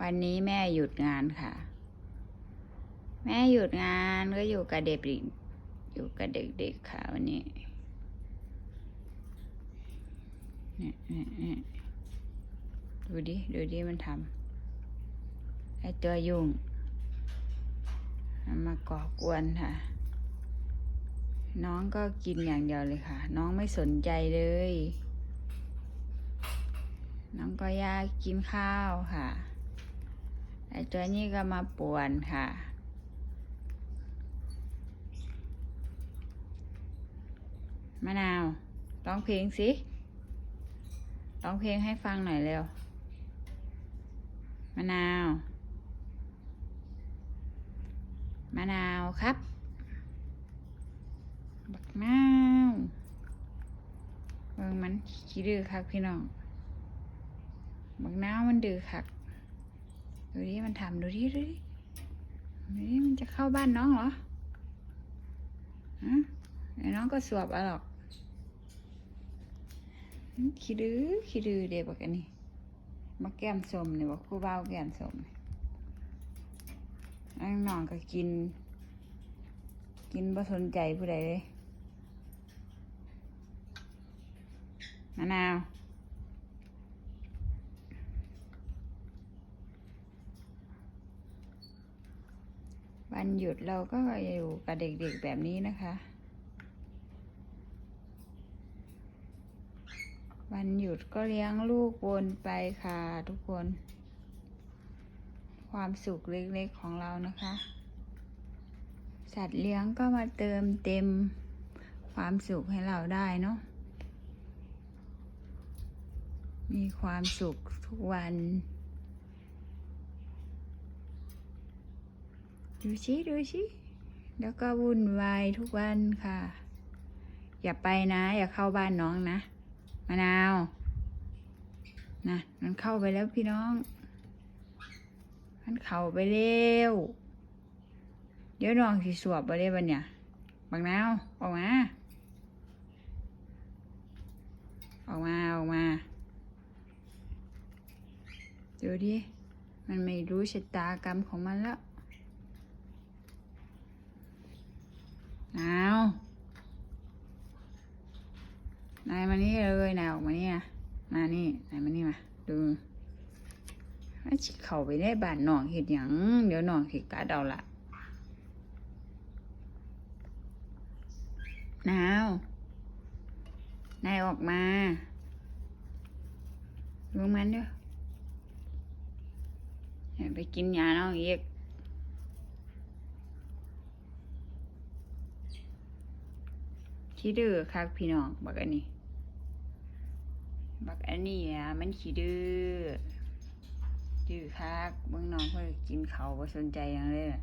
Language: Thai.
วันนี้แม่หยุดงานค่ะ แม่หยุดงานก็อยู่กับเด็กอยู่กับเด็กๆค่ะวันนี้นี่ดูดิ ดูดิมันทำไอตัวยุ่งมาก่อกวนค่ะ น้องก็กินอย่างเดียวเลยค่ะ น้องไม่สนใจเลย น้องก็ยากกินข้าวค่ะ ตัวนี้ก็มาป่วนค่ะ มะนาวร้องเพลงสิร้องเพลงให้ฟังหน่อยเร็ว มะนาว มะนาวครับ บักนาวเบิ่งมันขี้ดื้อคักพี่น้อง บักนาวมันดื้อคัก ดูดิมันทำดูดิดูดิดูดิมันจะเข้าบ้านน้องเหรอฮะไอ้น้องก็สวบเอาหรอกขี้ดื้อขี้ดื้อเด็กบักอันนี้มาแก้มสมเนี่ยบอกคู่เบ้าแก้มสมนี่ไอ้น้องก็กิน กินบ่สนใจผู้ใดเลยมะนาว วันหยุดเราก็อยู่กับเด็กๆแบบนี้นะคะ วันหยุดก็เลี้ยงลูกวนไปค่ะทุกคน ความสุขเล็กๆของเรานะคะ สัตว์เลี้ยงก็มาเติมเต็มความสุขให้เราได้เนาะมีความสุขทุกวัน ดูชิดูชิแล้วก็วุ่นวายทุกวันค่ะ อย่าไปนะ อย่าเข้าบ้านน้องนะมะนาวนะมันเข้าไปแล้วพี่น้อง มันเข้าไปเร็วเดี๋ยวน้องสิสวบไปเลยบันเนี่ยบังนาวออกมาออกมาออกมาดูดิมันไม่รู้ชะตากรรมของมันแล้ว เอา นายมานี่เลยนายออกมานี่นะมานี่นายมานี่มาดูมันสิเข้าไปได้บ้านหนองเห็ดหยังเดี๋ยวหนองสิกัดเอาละนาวนายออกมาดูมันเด้ออย่าไปกินยาน้องอีกขี้ดื้อคักพี่น้องบักอันนี้ บักอันนี้อะมันขี้ดื้อดื้อคักเบื้องน้องเพื่อกินเขาวบ่สนใจอยังเลยนะ